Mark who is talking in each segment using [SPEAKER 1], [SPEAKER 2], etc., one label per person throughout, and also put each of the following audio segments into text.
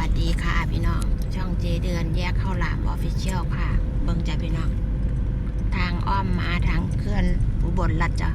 [SPEAKER 1] วัสดีค่ะพี่น้อง ช่องเจเดือนแยกเข้าหลามออฟฟิเชียลค่ะ เบิ่งใจพี่น้อง ทางอ้อมมาทางเคลื่อนอุบลรัฐจ้ะ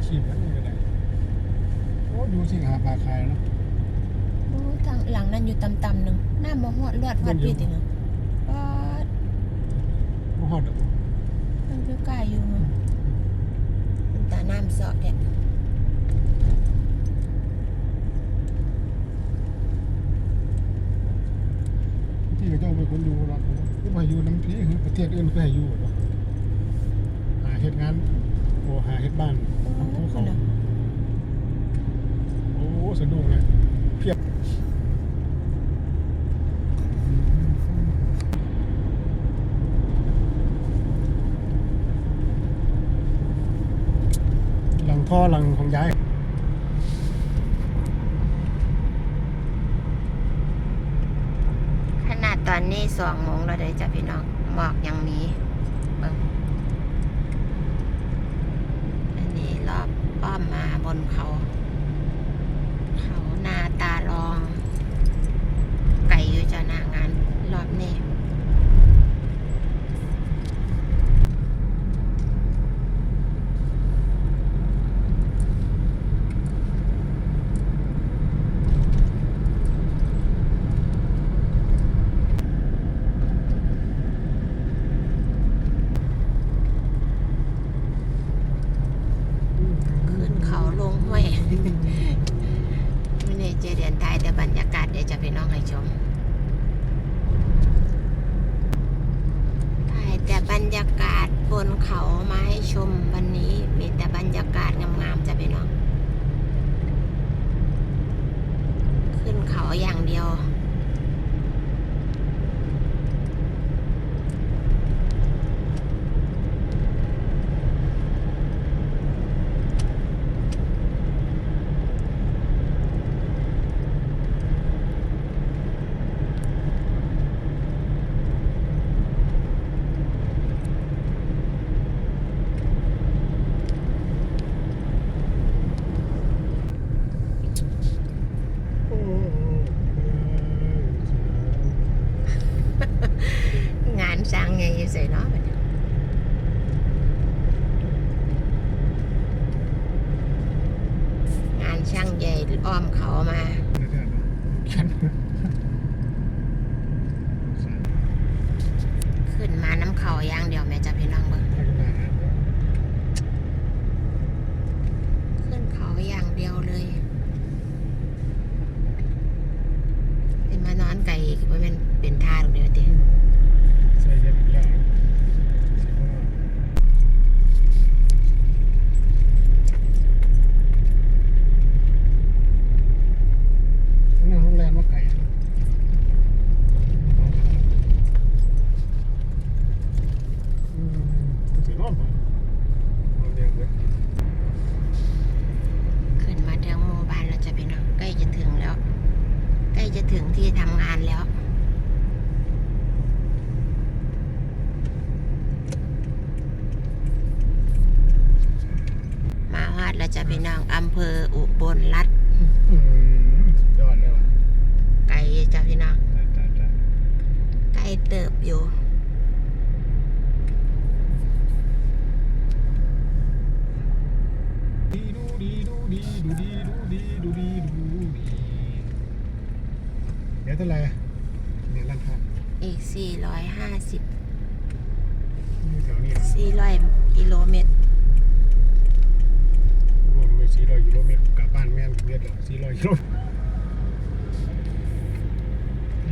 [SPEAKER 1] อาชีพแล้
[SPEAKER 2] วนี่
[SPEAKER 1] ก็
[SPEAKER 2] ได้โอ้ดูสิหาปลาคายเนาะ
[SPEAKER 1] โอ้ทางหลังนั้นอยู่ต่ำๆหนึ่งหน้ามาหอดเลือดวัดพี่ติงก็
[SPEAKER 2] บ่ฮอดดอก
[SPEAKER 1] มันอยู่ใกล้อยู่มันตาน้ำเสาะเนี่ย
[SPEAKER 2] ที่ก็เจ้าไปคนอยู่หรอกคือว่าอยู่น้ำพีคือประเทศอื่นก็ให้อยู่หรอกหาเฮ็ดงานโอ้หาเฮ็ดบ้านทำภูเขาโอ้สะดุ้งเลย เพียบหลังพ่อหลังของยาย
[SPEAKER 1] ขนาดตอนนี้สองโมงแล้วเลยจ้ะพี่น้องหมอกยังมีเบิ่งอันนี้รอบอ้อมมาบนเขา เขานาตาลอง ไก่อยู่จะหน้างาน รอบนี้ ขึ้นเขาลงห้วย ไม่แน่ใจเดือนไทยแต่บรรยากาศเดี๋ยวจะพี่น้องให้ชมถ่ายแต่บรรยากาศ บนเขามาให้ชมวันนี้มีแต่บรรยากาศงามๆจะไปน้องขึ้นเขาอย่างเดียว
[SPEAKER 2] งยู่ใส่เนาะ
[SPEAKER 1] งานช่างใหญ่อ้อมเขามาขึ้นมาน้ำเขาย่างเดียวแม่จะพี่น้องเบิ้งขึ้นเขาอย่าง
[SPEAKER 2] เดียวเลยเป็นมา
[SPEAKER 1] นอนไก่เป็นเป็นท่าตรงนี้วะเตี้
[SPEAKER 2] ย
[SPEAKER 1] จะถึงที่ทำงานแล้ว มาวาดแล้วจะพี่น้องอำเภออุบลรัฐ
[SPEAKER 2] อืมสุดยอดเลยว่ะ
[SPEAKER 1] ไกลจ้าพี่น้อง
[SPEAKER 2] จ้ะจ้ะจ้ะ
[SPEAKER 1] ไกลเติบอยู่
[SPEAKER 2] ดีดูดีดูดีดูดีดูดีดูดีดูดี ดี๋ยวเท่าไหร่อะเนี่ยร้านค้า
[SPEAKER 1] อีก 450
[SPEAKER 2] อยู่แถวนี้นะ
[SPEAKER 1] 400กิโลเมตร
[SPEAKER 2] รวมไปสี่ร้อยกิโลเมตรกลับบ้านแม่นเวียดเหรอสี่ร้อยกิโล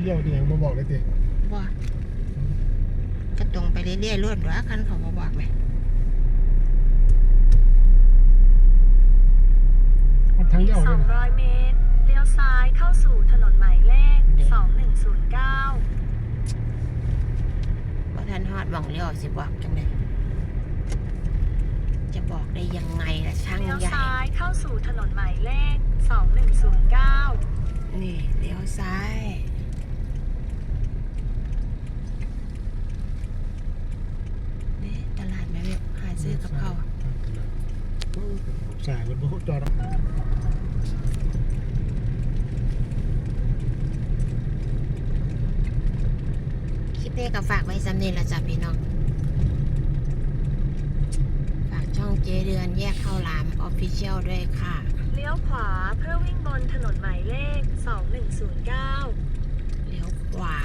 [SPEAKER 2] เลี้ยวนี่ยังมาบอกเลยติ
[SPEAKER 1] ว่าก็ตรงไปเรื่อยๆรวดหรอคันเขามาบอกไหม
[SPEAKER 2] มันทางเลี้ยวเลยนะ
[SPEAKER 3] 200 เมตร เลี้ยวซ้ายเข้าสู่ถนนหมายเลข 2109
[SPEAKER 1] ว่าท่านฮอดหวังเลี้ยวสิบอกจังเลยจะบอกได้ยังไงล่ะช่าง
[SPEAKER 3] เลี้ยว
[SPEAKER 1] ใหญ่
[SPEAKER 3] ซ้ายเข้าสู่ถนนหมายเลข 2109
[SPEAKER 1] นี่เลี้ยวซ้าย นี่ตลาดแม่เว็บหาซื้อกับเขาว
[SPEAKER 2] สายมันบ่จอดหรอก
[SPEAKER 1] คลิปนี้ก็ฝากไว้สำเนีละจ้ะพี่น้อง ฝากช่องเจเดือนแยกข้าวหลามออฟฟิเชียลด้วยค่ะ
[SPEAKER 3] เลี้ยวขวาเพื่อวิ่งบนถนนหมายเลข 2109
[SPEAKER 1] เลี้ยวขวา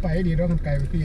[SPEAKER 2] ไปดีแล้วกันไกลไปพี่